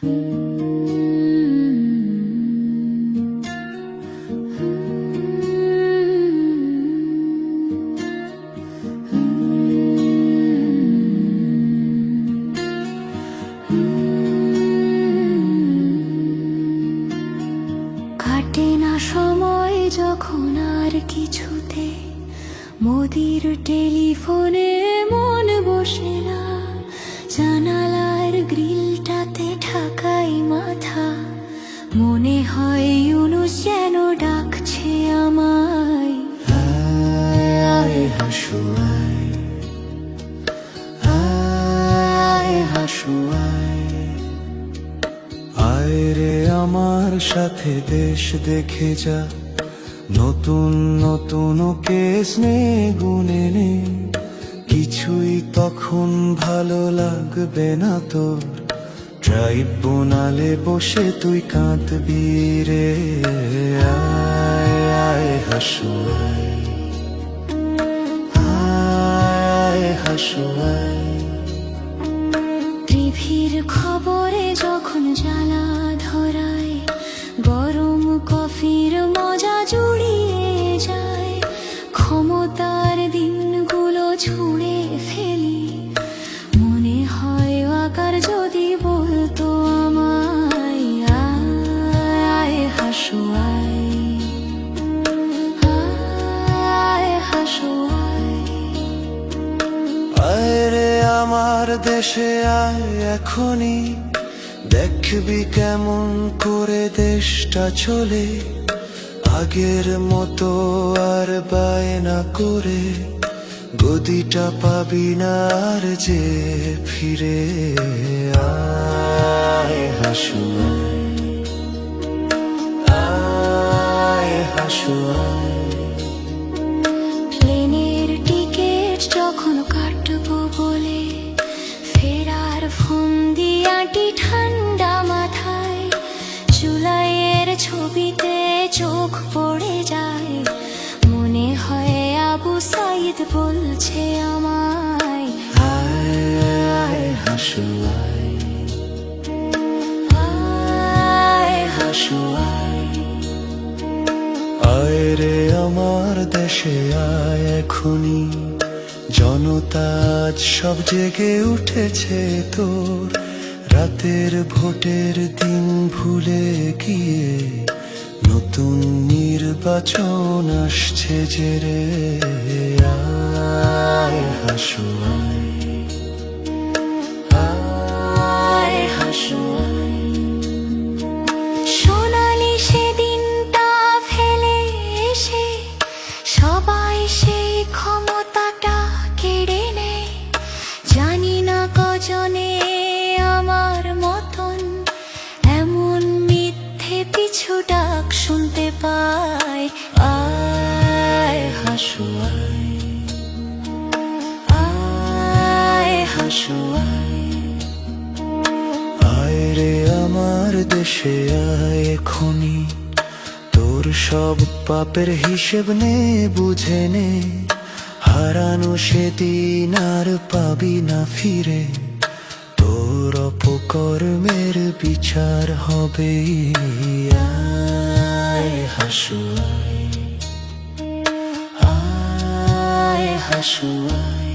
কাটে না সময় যখন আর কিছুতে। মোদির টেলিফোনে মন বসে না। জানালার গ্রিলটাতে ঠাকাই মাথা। মনে হয় ইউনুস যেন ডাকছে আমায়। আয়, হাসু, আয়। আয় আয়। রে আমার সাথে দেশ দেখে যা। নতুন নতুন কেস নে গুনে নে কিছুই তখন ভালো লাগবে না তোর। ট্রাইব্যুনালে বসে তুই কাঁদবি রে। আয় আয় হাসু আয়। হাসু টিভির খবরে দেশে আয় এখনই। দেখবি কেমন করে দেশটা চলে। আগের মতো আর বায়না করে। গদিটা পাবি না আর যে ফিরে। আয় হাসু দিয়াটি ঠান্ডা মাথায় জুলাইয়ের ছবিতে চোখ পড়ে যায়। মনে হয় আবু সাইদ বলছে আমায় আয় রে আমার দেশে আয় এখনি। জনতা সব জেগে উঠেছে তোর রাতের ভোটের দিন ভুলে গিয়ে নতুন নির্বাচন আসছে যে রে। হাসু ফেলে সবাই সেই ক্ষমতাটা দেশে আয় এখনি তোর সব পাপের হিসেব নে, বুঝে নে। হারানো সেদিন আর পাবি না ফিরে। তোর অপকর্মের বিচার হবে আয় হাসু আয় হাসু, আয়।